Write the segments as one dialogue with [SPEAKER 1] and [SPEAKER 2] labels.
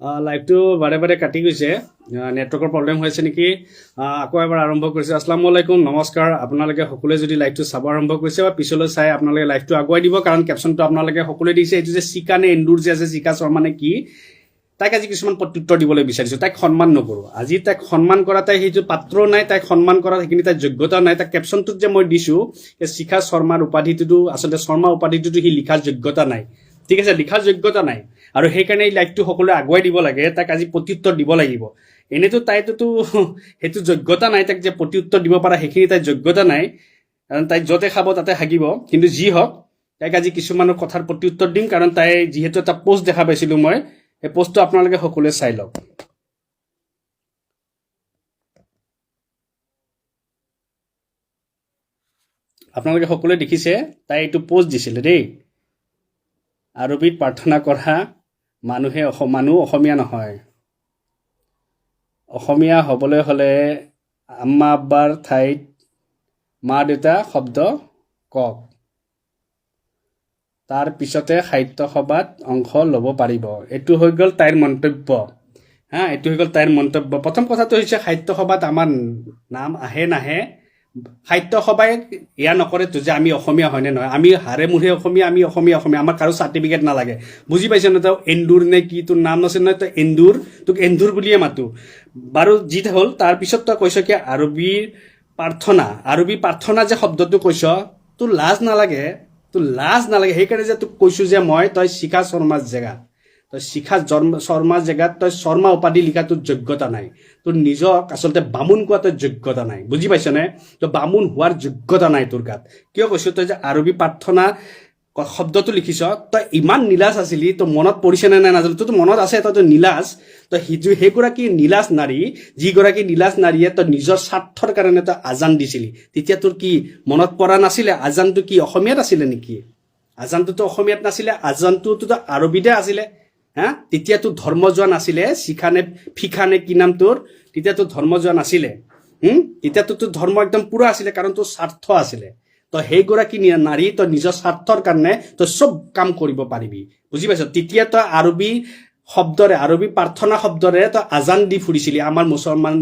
[SPEAKER 1] লাইভটো বাৰে বাৰে কাটি গৈছে। নেটৱৰ্কৰ প্ৰব্লেম হৈছে নেকি? আকৌ এবাৰ আৰম্ভ কৰিছে। আসসালামু আলাইকুম, নমস্কাৰ। আপোনালোকে সকলোৱে যদি লাইভটো চাব আৰম্ভ কৰিছে বা পিছলৈ চাই আপোনালোকে লাইভটো আগুৱাই দিব, কাৰণ কেপশ্যনটো আপোনালোকে সকলোৱে দিছে। এইটো যে চিকা নে এন্দুৰ যে আছে, চিকা শৰ্মা নে কি, তাইক আজি কিছুমান প্ৰত্যুত্তৰ দিবলৈ বিচাৰিছোঁ। তাইক সন্মান নকৰোঁ। আজি তাইক সন্মান কৰা তাই সেইটো পাত্ৰ নাই, তাইক সন্মান কৰা সেইখিনি তাইৰ যোগ্যতা নাই। তাইক কেপশ্যনটোত যে মই দিছোঁ, এই শিখা শৰ্মাৰ উপাধিটোতো, আচলতে শৰ্মা উপাধিটোতো সি লিখাৰ যোগ্যতা নাই। ঠিক আছে, লিখাৰ যোগ্যতা নাই। আৰু সেইকাৰণে এই লাইভটো সকলোৱে আগুৱাই দিব লাগে, তাক আজি প্ৰত্যুত্তৰ দিব লাগিব। এনেতো তাইটোতো সেইটো যোগ্যতা নাই তাক যে প্ৰত্যুত্তৰ দিব পৰা, সেইখিনি তাইৰ যোগ্যতা নাই। কাৰণ তাই য'তে খাব তাতে হাগিব। কিন্তু যি হওক, তাইক আজি কিছুমানৰ কথাৰ প্ৰত্যুত্তৰ দিম, কাৰণ তাই যিহেতু এটা পোষ্ট দেখা পাইছিলোঁ মই, সেই পোষ্টটো আপোনালোকে সকলোৱে চাই লওক। আপোনালোকে সকলোৱে দেখিছে, তাই এইটো পোষ্ট দিছিলে দেই। আৰবিত প্ৰাৰ্থনা কৰা মানুহে অস- মানুহ অসমীয়া নহয়। অসমীয়া হ'বলৈ হ'লে আম্মা আব্বাৰ ঠাইত মা দেউতা শব্দ কওক তাৰ পিছতে সাহিত্য সভাত অংশ ল'ব পাৰিব। এইটো হৈ গ'ল তাইৰ মন্তব্য। হা, এইটো হৈ গ'ল তাইৰ মন্তব্য। প্ৰথম কথাটো হৈছে সাহিত্য সভাত আমাৰ নাম আহে নাহে সাহিত্য সভাই এয়া নকৰেতো যে আমি অসমীয়া হয়নে নহয়? আমি হাৰে মুহে অসমীয়া, আমি অসমীয়া অসমীয়া। আমাৰ কাৰো চাৰ্টিফিকেট নালাগে। বুজি পাইছ ন তই? এন্দুৰ নে কি? তোৰ নাম নাছিল নহয়? তই এন্দুৰ? তোক এন্দুৰ বুলিয়ে মাতো। বাৰু যি হ'ল তাৰপিছত তই কৈছ কি আৰবীৰ প্ৰাৰ্থনা। আৰবী প্ৰাৰ্থনা যে শব্দটো কৈছ, তোৰ লাজ নালাগে। তোৰ লাজ নালাগে। সেইকাৰণে যে তোক কৈছো যে মই, তই শিখা শৰ্মাৰ জেগাত তই শিখা জন্ম শৰ্মাৰ জেগাত তই শৰ্মা উপাধি লিখা তোৰ যোগ্যতা নাই। তোৰ নিজক আচলতে বামুণ কোৱা তোৰ যোগ্যতা নাই। বুজি পাইছনে? তই বামুণ হোৱাৰ যোগ্যতা নাই তোৰ গাত। কিয় কৈছো তই যে আৰবী প্ৰাৰ্থনা শব্দটো লিখিছ, তই ইমান নীলাজ আছিলি, তোৰ মনত পৰিছে নে নাই নাজানো। তোৰ মনত আছে তই নীলাজ। তই সিজু সেইগৰাকী নীলাজ নাৰী, যিগৰাকী নীলাজ নাৰীয়ে তই নিজৰ স্বাৰ্থৰ কাৰণে তই আজান দিছিলি। তেতিয়া তোৰ কি মনত পৰা নাছিলে? আজানটো কি অসমীয়াত আছিলে নেকি? আজানটোতো অসমীয়াত নাছিলে, আজানটোতো আৰবীতে আছিলে। হা তেতিয়া তোৰ ধৰ্ম যোৱা নাছিলে শিখানে, ফিখানে কি নাম তোৰ? তেতিয়া তোৰ ধৰ্ম যোৱা নাছিলে হুম? তেতিয়াতো তোৰ ধৰ্ম একদম পুৰা আছিলে, কাৰণ তোৰ স্বাৰ্থ আছিলে। তই সেইগৰাকী নাৰী, তই নিজৰ স্বাৰ্থৰ কাৰণে তই চব কাম কৰিব পাৰিবি। বুজি পাইছ? তেতিয়া তই আৰবী শব্দৰে, আৰবী প্ৰাৰ্থনা শব্দৰে তই আজান দি ফুৰিছিলি। আমাৰ মুছলমান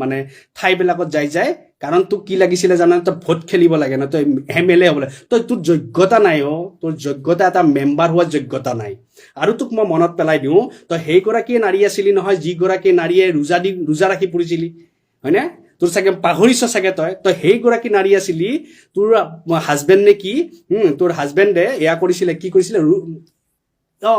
[SPEAKER 1] মানে ঠাইবিলাকত যাই যাই, কাৰণ তোক কি লাগিছিলে জানানে তই ভোট খেলিব লাগে ন, তই এম এল এ হ'ব লাগে। তই তোৰ যোগ্যতা নাই অ, তোৰ যোগ্যতা এটা মেম্বাৰ হোৱাৰ যোগ্যতা নাই। আৰু তোক মই মনত পেলাই দিওঁ, তই সেইগৰাকীয়ে নাৰী আছিলি নহয় যিগৰাকী নাৰীয়ে ৰোজা দি, ৰোজা ৰাখি ফুৰিছিলি। হয়নে? তোৰ চাগে পাহৰিছ চাগে তই? তই সেইগৰাকী নাৰী আছিলি, তোৰ হাজবেণ্ড কি? তোৰ হাজবেণ্ডে এয়া কৰিছিলে, কি কৰিছিলে? অ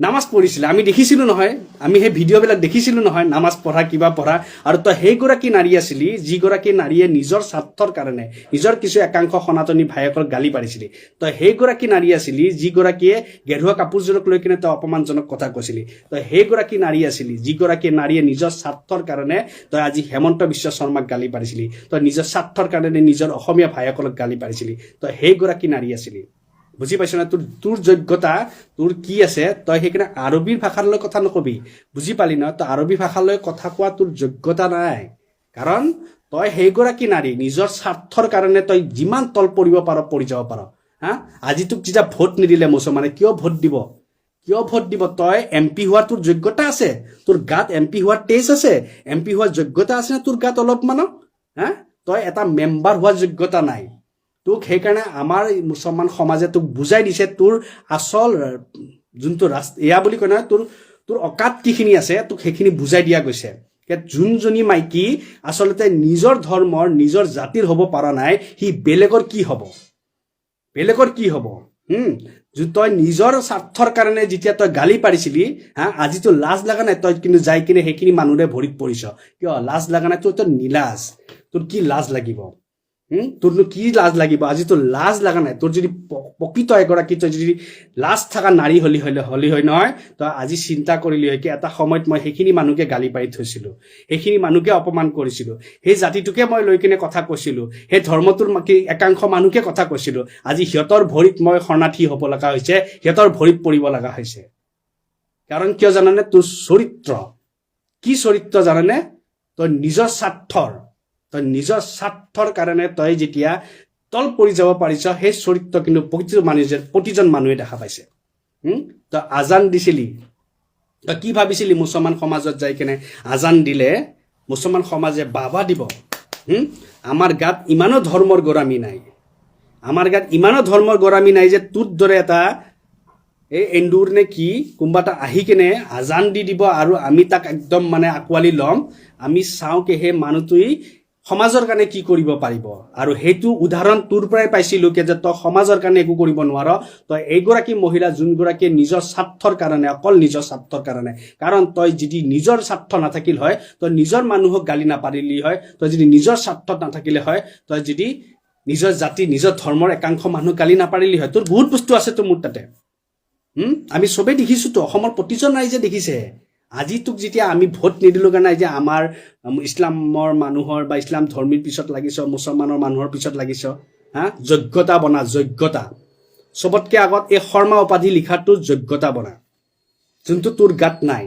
[SPEAKER 1] নামাজ পঢ়িছিলে। আমি দেখিছিলোঁ নহয়। আমি সেই ভিডিঅ'বিলাক দেখিছিলোঁ নহয়, নামাজ পঢ়া, কিবা পঢ়া। আৰু তই সেইগৰাকী নাৰী আছিলি, যিগৰাকী নাৰীয়ে নিজৰ স্বাৰ্থৰ কাৰণে, নিজৰ কিছু একাংশ সনাতনী ভায়েকক গালি পাৰিছিলি। তই সেইগৰাকী নাৰী আছিলি, যিগৰাকীয়ে গেৰুৱা কাপোৰযোৰক লৈ কিনে তই অপমানজনক কথা কৈছিলি। তই সেইগৰাকী নাৰী আছিলি, যিগৰাকী নাৰীয়ে নিজৰ স্বাৰ্থৰ কাৰণে তই আজি হেমন্ত বিশ্ব শৰ্মাক গালি পাৰিছিলি। তই নিজৰ স্বাৰ্থৰ কাৰণে নিজৰ অসমীয়া ভায়েসকলক গালি পাৰিছিলি। তই সেইগৰাকী নাৰী আছিলি। বুজি পাইছ না? তোৰ তোৰ যোগ্যতা, তোৰ কি আছে, তই সেইকাৰণে আৰবীৰ ভাষালৈ কথা নকবি। বুজি পালি ন? তই আৰবী ভাষালৈ কথা কোৱা তোৰ যোগ্যতা নাই। কাৰণ, তই সেইগৰাকী নাৰী, নিজৰ স্বাৰ্থৰ কাৰণে তই যিমান তল পৰিব পাৰ, পৰি যাব পাৰ। হা? আজি তোক যেতিয়া ভোট নিদিলে মুছলমানে, কিয় ভোট দিব? কিয় ভোট দিব? তই এম পি হোৱাৰ তোৰ যোগ্যতা আছে। তোৰ গাত এম পি হোৱাৰ টেষ্ট আছে। এম পি হোৱাৰ যোগ্যতা আছে নে তোৰ গাত অলপমানো হা? তই এটা মেম্বাৰ হোৱাৰ যোগ্যতা নাই। তোক সেইকাৰণে আমাৰ মুছলমান সমাজে তোক বুজাই দিছে, তোৰ আচল, যোনটো ৰাষ্ট এয়া বুলি কয় নহয়, তোৰ তোৰ অকাত কিখিনি আছে, তোক সেইখিনি বুজাই দিয়া গৈছে। যোনজনী মাইকী আচলতে নিজৰ ধৰ্মৰ, নিজৰ জাতিৰ হ'ব পৰা নাই, সি বেলেগৰ কি হ'ব? বেলেগৰ কি হ'ব? তই নিজৰ স্বাৰ্থৰ কাৰণে যেতিয়া তই গালি পাৰিছিলি, হা আজিতো লাজ লগা নাই, তই কিন্তু যাই কিনে সেইখিনি মানুহৰে ভৰিত পৰিছ। কিয়? লাজ লগা নাই, তোৰ তই নীলাজ। তোৰ কি লাজ লাগিব? হুম? তোৰনো কি লাজ লাগিব? আজি তোৰ লাজ লগা নাই। তোৰ যদি প্ৰকৃত এগৰাকী তই যদি লাজ থকা নাৰী হলি হলে হলি হয় নহয়, তই আজি চিন্তা কৰিলি হয় কি এটা সময়ত মই সেইখিনি মানুহকে গালি পাৰি থৈছিলোঁ। সেইখিনি মানুহকে অপমান কৰিছিলোঁ। সেই জাতিটোকে মই লৈ কিনে কথা কৈছিলোঁ। সেই ধৰ্মটোৰ একাংশ মানুহকে কথা কৈছিলোঁ। আজি সিহঁতৰ ভৰিত মই শৰণাৰ্থী হ'ব লগা হৈছে, সিহঁতৰ ভৰিত পৰিব লগা হৈছে। কাৰণ কিয় জানানে? তোৰ চৰিত্ৰ। কি চৰিত্ৰ জানানে? তই নিজৰ স্বাৰ্থৰ। তই নিজৰ স্বাৰ্থৰ কাৰণে তই যেতিয়া তল পৰি যাব পাৰিছ, সেই চৰিত্ৰ কিন্তু প্ৰতিজন মানুহে প্ৰতিজন মানুহে দেখা পাইছে? তই আজান দিছিলি। তই কি ভাবিছিলি মুছলমান সমাজত যাই কেনে আজান দিলে মুছলমান সমাজে বাবা দিব? আমাৰ গাত ইমানো ধৰ্মৰ গৰামী নাই। আমাৰ গাত ইমানো ধৰ্মৰ গৰামী নাই যে তোৰ দৰে এটা এই এন্দুৰ নে কি, কোনোবা এটা আহি কেনে আজান দি দিব আৰু আমি তাক একদম মানে আঁকোৱালি ল'ম। আমি চাওঁ কি সেই মানুহটোৱে সমাজৰ কাৰণে কি কৰিব পাৰিব? আৰু সেইটো উদাহৰণ তোৰ পৰাই পাইছিলোঁ কি যে তই সমাজৰ কাৰণে একো কৰিব নোৱাৰ। তই এইগৰাকী মহিলা যোনগৰাকীয়ে নিজৰ স্বাৰ্থৰ কাৰণে অকল নিজৰ স্বাৰ্থৰ কাৰণে কাৰণ তই যদি নিজৰ স্বাৰ্থ নাথাকিল হয় তই নিজৰ মানুহক গালি নাপাৰিলি হয় তই যদি নিজৰ স্বাৰ্থত নাথাকিলে হয় তই যদি নিজৰ জাতি নিজৰ ধৰ্মৰ একাংশ মানুহ গালি নাপাৰিলি হয় তোৰ বহুত বস্তু আছে তোৰ মোৰ তাতে? আমি চবেই দেখিছোঁতো অসমৰ প্ৰতিজন ৰাইজে দেখিছে। আজি তোক যেতিয়া আমি ভোট নিদিলোঁ কাৰণে যে আমাৰ ইছলামৰ মানুহৰ বা ইছলাম ধৰ্মীৰ পিছত লাগিছ, মুছলমানৰ মানুহৰ পিছত লাগিছ, হা? যোগ্যতা বনা, যোগ্যতা। চবতকৈ আগত এই শৰ্মা উপাধি লিখাটোৰ যোগ্যতা বনা। যোনটো তোৰ গাত নাই।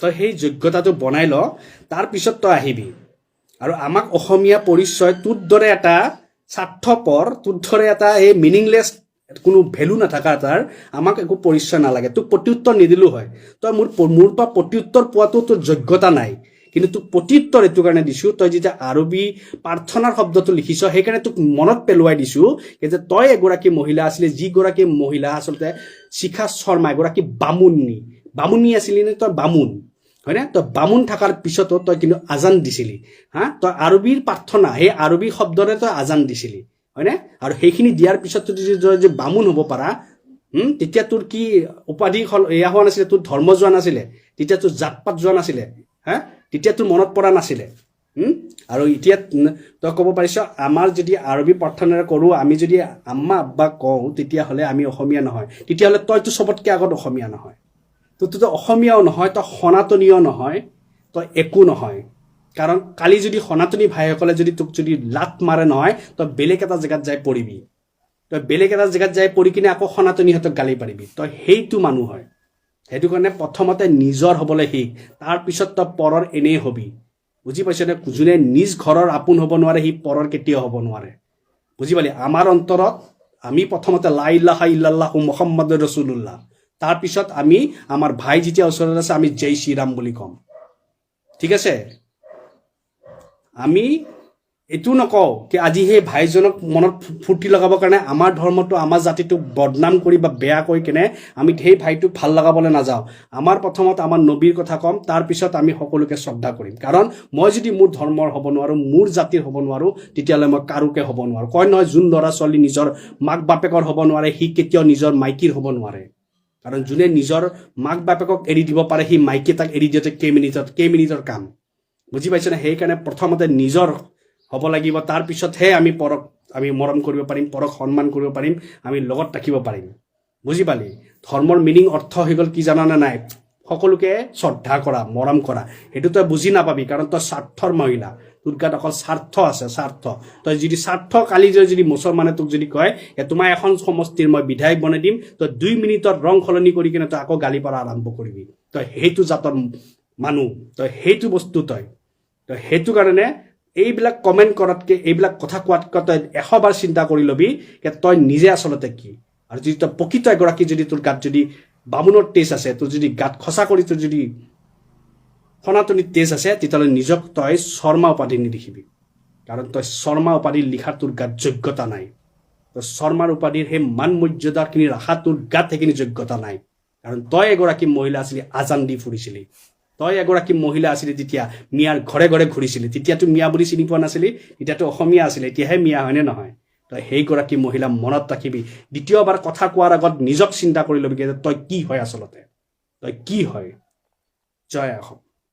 [SPEAKER 1] তই সেই যোগ্যতাটো বনাই ল তাৰপিছত তই আহিবি। আৰু আমাক অসমীয়া পৰিচয় তোৰ দৰে এটা স্বাৰ্থপৰ, তোৰ দৰে এটা এই মিনিংলেছ কোনো ভেলু নাথাকা তাৰ, আমাক একো পৰিচয় নালাগে। তোক প্ৰত্যুত্তৰ নিদিলোঁ হয়। তই মোৰ মোৰ পৰা প্ৰত্যুত্তৰ পোৱাটো তোৰ যোগ্যতা নাই। কিন্তু তোক প্ৰত্যুত্তৰ এইটো কাৰণে দিছোঁ, তই যেতিয়া আৰবী প্ৰাৰ্থনাৰ শব্দটো লিখিছ, সেইকাৰণে তোক মনত পেলোৱাই দিছোঁ যে তই এগৰাকী মহিলা আছিলি, যিগৰাকী মহিলা আচলতে শিখা শৰ্মা, এগৰাকী বামুণী। বামুণী আছিলি নে তই বামুণ? হয়নে? তই বামুণ থকাৰ পিছতো তই কিন্তু আজান দিছিলি। হা? তই আৰবীৰ প্ৰাৰ্থনা, সেই আৰবী শব্দৰে তই আজান দিছিলি। হয়নে? আৰু সেইখিনি দিয়াৰ পিছত যদি তই যে বামুণ হ'ব পাৰা তেতিয়া তোৰ কি উপাধি এয়া হোৱা নাছিলে, তোৰ ধৰ্ম যোৱা নাছিলে, তেতিয়া তোৰ জাত পাত যোৱা নাছিলে, হা? তেতিয়া তোৰ মনত পৰা নাছিলে? আৰু এতিয়া তই ক'ব পাৰিছ, আমাৰ যদি আৰবী প্ৰাৰ্থনাৰে কৰোঁ, আমি যদি আম্মা, আব্বা কওঁ, তেতিয়াহ'লে আমি অসমীয়া নহয়। তেতিয়াহ'লে তইতো চবতকৈ আগত অসমীয়া নহয়। তোৰতো অসমীয়াও নহয়, তই সনাতনীয় নহয়, তই একো নহয়। কাৰণ কালি যদি সনাতনী ভাইসকলে যদি তোক যদি লাত মাৰে নহয়, তই বেলেগ এটা জেগাত যাই পৰিবি। তই বেলেগ এটা জেগাত যাই পৰি কিনে আকৌ সনাতনীহঁতক গালি পাৰিবি। তই সেইটো মানুহ হয়। সেইটো কাৰণে প্ৰথমতে নিজৰ হ'বলৈ শিক। তাৰপিছত তই পৰৰ এনেই হবি। বুজি পাইছনে? যোনে নিজ ঘৰৰ আপোন হ'ব নোৱাৰে, সি পৰৰ কেতিয়াও হ'ব নোৱাৰে। বুজি পালি? আমাৰ অন্তৰত আমি প্ৰথমতে লা ইলাহা ইল্লাল্লাহু মুহাম্মাদ ৰচুলুল্লাহ তাৰপিছত আমি, আমাৰ ভাই যেতিয়া ওচৰত আছে, আমি জয় শ্ৰীৰাম বুলি ক'ম। ঠিক আছে? আমি এইটো নকওঁ কি আজি সেই ভাইজনক মনত ফূৰ্তি লগাবৰ কাৰণে আমাৰ ধৰ্মটো, আমাৰ জাতিটোক বদনাম কৰি বা বেয়া কৰি কেনে আমি সেই ভাইটোক ভালো লগাবলৈ নাযাওঁ। আমাৰ প্ৰথমত আমাৰ নবীৰ কথা ক'ম তাৰপিছত আমি সকলোকে শ্ৰদ্ধা কৰিম। কাৰণ মই যদি মোৰ ধৰ্মৰ হ'ব নোৱাৰোঁ, মোৰ জাতিৰ হ'ব নোৱাৰোঁ, তেতিয়াহ'লে মই কাৰোকে হ'ব নোৱাৰোঁ। কয় নহয়, যোন ল'ৰা ছোৱালী নিজৰ মাক বাপেকৰ হ'ব নোৱাৰে, সি কেতিয়াও নিজৰ মাইকীৰ হ'ব নোৱাৰে। কাৰণ যোনে নিজৰ মাক বাপেকক এৰি দিব পাৰে, সি মাইকী তাক এৰি দিওঁতে কেইমিনিটত কেইমিনিটৰ কাম? বুজি পাইছেনে সেইকাৰণে প্ৰথমতে নিজৰ হ'ব লাগিব। তাৰপিছতহে আমি পৰক, আমি মৰম কৰিব পাৰিম, পৰক সন্মান কৰিব পাৰিম, আমি লগত ৰাখিব পাৰিম। বুজি পালি? ধৰ্মৰ মিনিং অৰ্থ হৈ গ'ল কি জানানে নাই? সকলোকে শ্ৰদ্ধা কৰা, মৰম কৰা। সেইটো তই বুজি নাপাবি, কাৰণ তই স্বাৰ্থৰ মহিলা। তোৰ গাত অকল স্বাৰ্থ আছে, স্বাৰ্থ। তই যদি স্বাৰ্থ কালি যদি মুছলমানে তোক যদি কয় যে তোমাৰ এখন সমষ্টিৰ মই বিধায়ক বনাই দিম তই দুই মিনিটত ৰং সলনি কৰি কিনে তই আকৌ গালি পৰা আৰম্ভ কৰিবি। তই সেইটো জাতৰ মানুহ, তই সেইটো বস্তু তই। তো সেইটো কাৰণে এইবিলাক কমেণ্ট কৰাতকৈ, এইবিলাক কথা কোৱাতকৈ তই এশবাৰ চিন্তা কৰি ল'বি যে তই নিজে আচলতে কি? আৰু যদি তই প্ৰকৃত এগৰাকী যদি তোৰ গাত যদি বামুণৰ তেজ আছে, তোৰ যদি গাত সঁচা কৰি তোৰ যদি সনাতনী তেজ আছে, তেতিয়াহ'লে নিজক তই শৰ্মা উপাধি নিলিখিবি কাৰণ তই শৰ্মা উপাধি লিখাৰ তোৰ গাত যোগ্যতা নাই। তই শৰ্মাৰ উপাধিৰ সেই মান মৰ্যাদাখিনি ৰখা তোৰ গাত সেইখিনি যোগ্যতা নাই। কাৰণ তই এগৰাকী মহিলা আছিলি, আজান দি ফুৰিছিলি। তই এগৰাকী মহিলা আছিলি তেতিয়া মিয়াৰ ঘৰে ঘৰে ঘূৰিছিলি, তেতিয়াতো মিয়া বুলি চিনি পোৱা নাছিলি তেতিয়াতো অসমীয়া আছিলে, এতিয়াহে মিয়া হয়নে নহয়? তই সেইগৰাকী মহিলা মনত ৰাখিবি। দ্বিতীয়বাৰ কথা কোৱাৰ আগত নিজক চিন্তা কৰি ল'বি যে তই কি হয় আচলতে? তই কি হয়? জয় অসম